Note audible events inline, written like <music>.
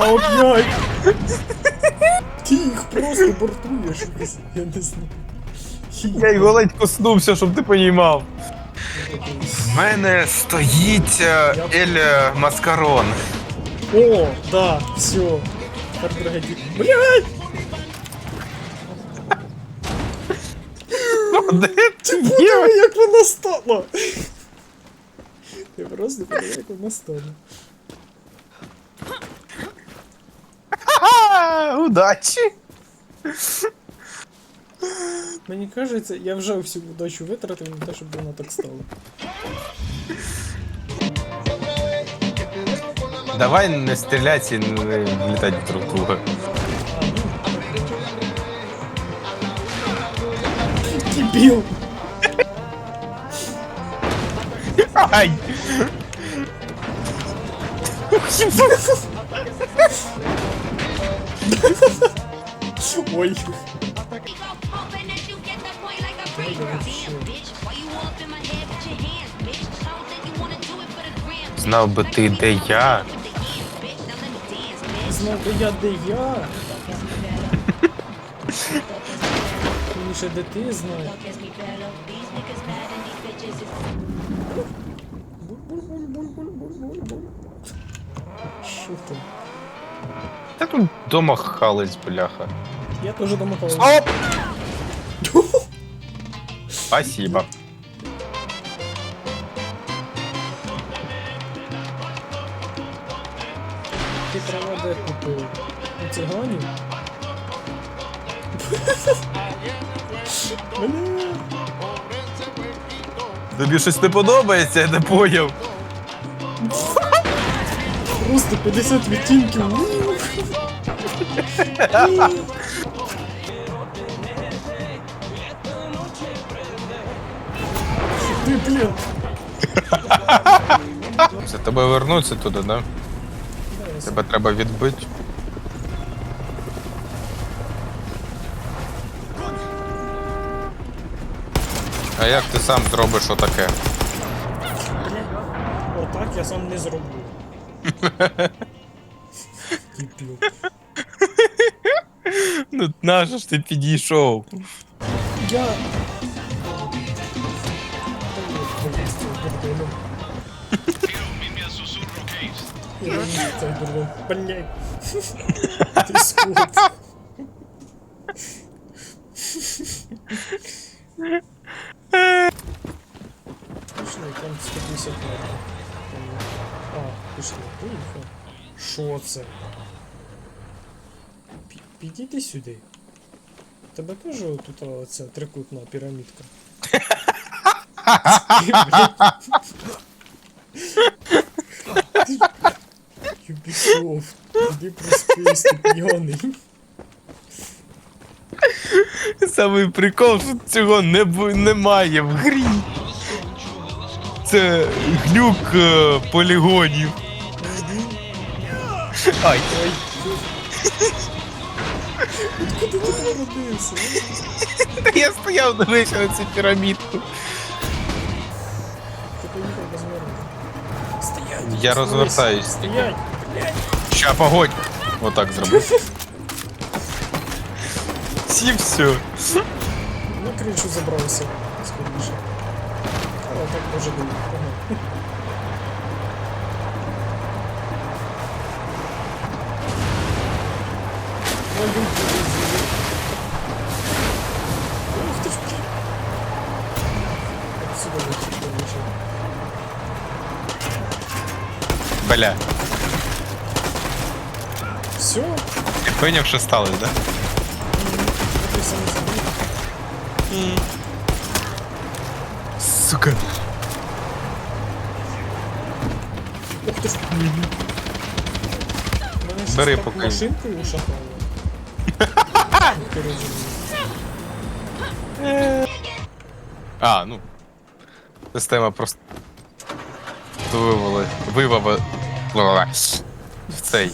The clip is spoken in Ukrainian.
А опять! Ти їх просто бортуєш якось, я не знаю. Я його ледь коснувся, щоб ти понімав. У мене стоїть е, Ель Маскарон. О, да, все. Бригадір. Блядь! Ти подиви, як вона стала! Ти просто подиви, як вона стала. Удачі! Мені кажеться, я вже всю удачу витратив на те, щоб вона так стала. Давай не стріляти і не влітати друг в друга. Дебіл! Ай! Ой. Знав би ти, де я. Знав би я, де я. Раніше, де ти знає. Kiss me better. These niggas mad and these bitches is Буль-буль-буль-буль-буль-буль-буль. Що там? Та тут дома хались, бляха. Я теж домахав. Оп! Спасибо. Ти трава де купив? У циганів? Тобі щось не подобається, я не поняв. Просто 50 відтінків. Ти, блін. Це тебе вернуться туди, да? Тебе треба відбити. А як ти сам зробиш отаке? Отак я сам не зроблю. Дебіл. <laughs> Ну нащо ж ти підійшов? Я... Я не знаю, цей дурдом. Блядь. Ти скот. Пішли, там 150 метрів. Там- А, пішли. Поїхали. Що це? Пі- Підійди сюди. Тебе теж тут оця трикутна пірамідка? Ти, іди проспись, ти п'яний. Самий прикол, що цього не бу- немає в грі. Це глюк е, полігонів. Ай, Ой. Откуда ти народився? та я стояв дивився на цю пірамідку. Ти поїхав без мене. Стоять! Я розвертаюсь. Стоять! Ща погодь. Отак зроби. І все. На кришу забрався. Скоріше. Але так може бути. Бля. Все? Ты понял, что стало, да? Сука. Ух ты. Бери поки. Машинку ушатали. Розумієш. А, ну. Система просто. Вивели. Вивели. Цей.